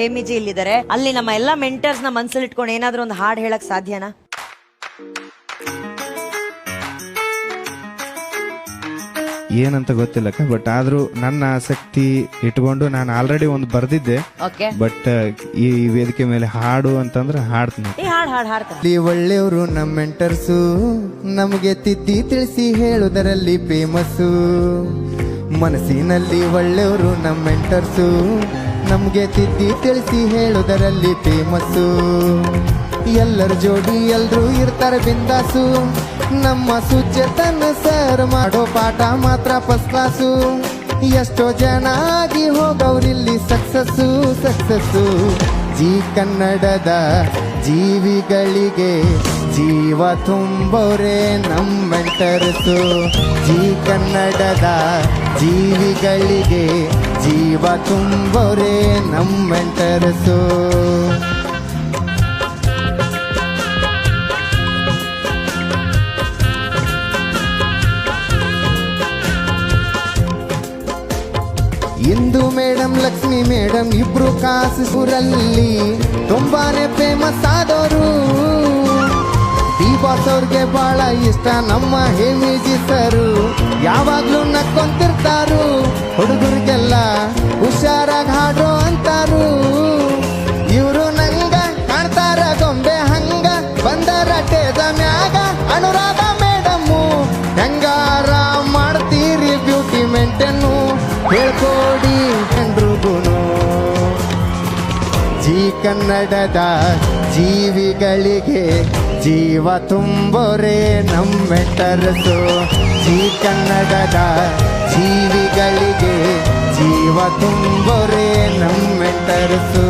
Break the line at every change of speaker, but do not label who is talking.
ಹೇಮಿಜಿ ಇಲ್ಲಿದ್ದಾರೆ. ಅಲ್ಲಿ ನಮ್ಮ ಎಲ್ಲಾ ಮೆಂಟರ್ಸ್ನ ಮನ್ಸಲ್ಲಿ ಇಟ್ಕೊಂಡು ಏನಾದ್ರೂ ಒಂದು ಹಾಡ್ ಹೇಳಕ್ ಸಾಧ್ಯನಾ?
ಏನಂತ ಗೊತ್ತಿಲ್ಲ ಬಟ್ ಆದ್ರೂ ನನ್ನ ಆಸಕ್ತಿ ಇಟ್ಕೊಂಡು ನಾನು ಆಲ್ರೆಡಿ ಒಂದು ಬರ್ದಿದ್ದೆ.
ಓಕೆ
ಬಟ್ ಈ ವೇದಿಕೆ ಮೇಲೆ ಹಾಡು ಅಂತಂದ್ರೆ ಹಾಡ್ತೀನಿ.
ಈ ಹಾಡ್ ಹಾಡ್ ಹಾಡ್ತಾನೆ.
ಇಲ್ಲಿ ಒಳ್ಳೆಯವರು ನಮ್ಮ ಮೆಂಟರ್ಸು ನಮಗೆ ತಿದ್ದಿ ತಿಳಿಸಿ ಹೇಳುದರಲ್ಲಿ ಫೇಮಸ್ಸು ಮನಸ್ಸಿನಲ್ಲಿ ಒಳ್ಳೆಯವರು ನಮ್ಮ ಮೆಂಟರ್ಸು ನಮಗೆ ತಿದ್ದಿ ತಿಳಿಸಿ ಹೇಳುವುದರಲ್ಲಿ ಫೇಮಸ್ಸು ಎಲ್ಲರ ಜೋಡಿ ಎಲ್ಲರೂ ಇರ್ತಾರೆ ಬಿಂದಾಸು. ನಮ್ಮ ಸುಚೇತನ ಸರ್ ಮಾಡೋ ಪಾಠ ಮಾತ್ರ ಫಸ್ಟ್ ಕ್ಲಾಸು ಎಷ್ಟೋ ಜನ ಆಗಿ ಹೋಗವ್ರಿಲ್ಲಿ ಸಕ್ಸಸ್ಸು ಸಕ್ಸಸ್ಸು ಜಿ ಕನ್ನಡದ ಜೀವಿಗಳಿಗೆ ಜೀವ ತುಂಬೋರೆ ನಮ್ಮ ಮೆಂಟರ್ಸು ಜಿ ಕನ್ನಡದ ಜೀವಿಗಳಿಗೆ ಜೀವ ತುಂಬೋರೆ ನಮ್ಮ ಮೆಂಟರ್ಸು ಇಂದು ಮೇಡಮ್ ಲಕ್ಷ್ಮಿ ಮೇಡಮ್ ಇಬ್ರು ಕಾಸೂರಲ್ಲಿ ತುಂಬಾನೇ ಫೇಮಸ್ ಆದವರು ಡಿ ಬಾಸ್ ಅವ್ರಿಗೆ ಬಹಳ ಇಷ್ಟ ನಮ್ಮ ಹೇಮಿಜಿ ಸರು ಯಾವಾಗ್ಲೂ ನಕ್ಕೊಂತಿರ್ತಾರು ಹುಡುಗರಿಗೆಲ್ಲ ಕನ್ನಡದ ಜೀವಿಗಳಿಗೆ ಜೀವ ತುಂಬೋರೆ ನಮ್ಮೆಟ್ಟರಸು. ಜೀ ಕನ್ನಡದ ಜೀವಿಗಳಿಗೆ ಜೀವ ತುಂಬೋರೆ ನಮ್ಮೆಟ್ಟರಸು.